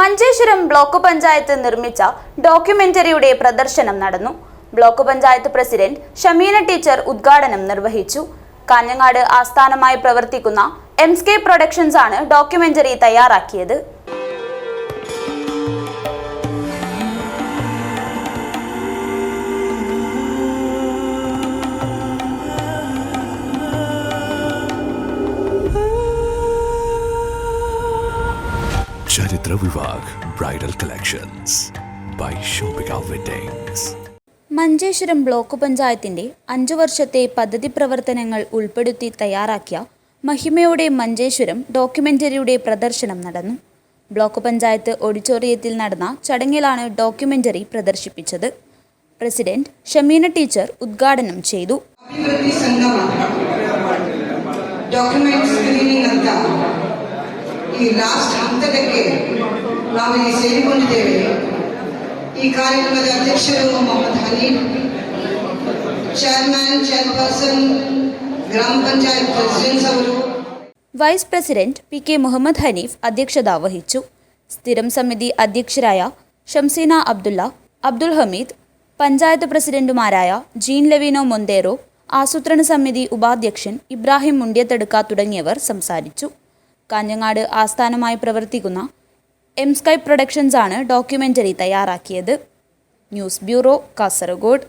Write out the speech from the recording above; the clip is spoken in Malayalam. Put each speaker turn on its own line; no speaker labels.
മഞ്ചേശ്വരം ബ്ലോക്ക് പഞ്ചായത്ത് നിർമ്മിച്ച ഡോക്യുമെന്ററിയുടെ പ്രദർശനം നടന്നു. Block panchayat president Shameena teacher ഉദ്ഘാടനം നിർവഹിച്ചു. കാഞ്ഞങ്ങാട് ആസ്ഥാനമായി പ്രവർത്തിക്കുന്ന എംസ്കെ പ്രൊഡക്ഷൻസ് ആണ് ഡോക്യുമെന്ററി തയ്യാറാക്കിയത്.
ചരിത്ര Vivah bridal collections by Shopika
Manjeshwaram block പഞ്ചായത്തിന്റെ അഞ്ചു വർഷത്തെ പദ്ധതി പ്രവർത്തനങ്ങൾ ഉൾപ്പെടുത്തി തയ്യാറാക്കിയ മഹിമയുടെ മഞ്ചേശ്വരം ഡോക്യുമെന്ററിയുടെ പ്രദർശനം നടന്നു. ബ്ലോക്ക് പഞ്ചായത്ത് ഓഡിറ്റോറിയത്തിൽ നടന്ന ചടങ്ങിലാണ് ഡോക്യുമെന്ററി പ്രദർശിപ്പിച്ചത്. പ്രസിഡന്റ് ഷമീന ടീച്ചർ ഉദ്ഘാടനം ചെയ്തു.
ഡോക്യുമെന്ററി ಈ ಲಾಸ್ಟ್ ಹಂತದಕ್ಕೆ ನಾವು ಇಲ್ಲಿ ಸೇರಿಕೊಂಡಿದ್ದೇವೆ ಈ ಕಾರ್ಯಕ್ರಮದ ಅಧ್ಯಕ್ಷರು ಮೊಹಮ್ಮದ್ ಹನೀಫ್ ಚೇರ್ಮನ್ ಚೇರ್ಪರ್ಸನ್ ಗ್ರಾಮ ಪಂಚಾಯತ್ ಪ್ರೆಸಿಡೆಂಟ್ಸ್ ಅವರು
vice president P K Muhammad Haneef അധ്യക്ഷത വഹിച്ചു സ്ഥിരം സമിതി അധ്യക്ഷരായ ഷംസീന അബ്ദുള്ള അബ്ദുൽ ഹമീദ് പഞ്ചായത്ത് പ്രസിഡന്റുമാരായ ജീൻ ലെവിനോ മൊന്തേറോ ആസൂത്രണ സമിതി ഉപാധ്യക്ഷൻ ഇബ്രാഹിം മുണ്ടിയത്തെടുക്ക തുടങ്ങിയവർ സംസാരിച്ചു കാഞ്ഞങ്ങാട് ആസ്ഥാനമായി പ്രവർത്തിക്കുന്ന എം സ്കൈ പ്രൊഡക്ഷൻസ് ആണ് ഡോക്യുമെന്ററി തയ്യാറാക്കിയത്. News bureau Kasaragod.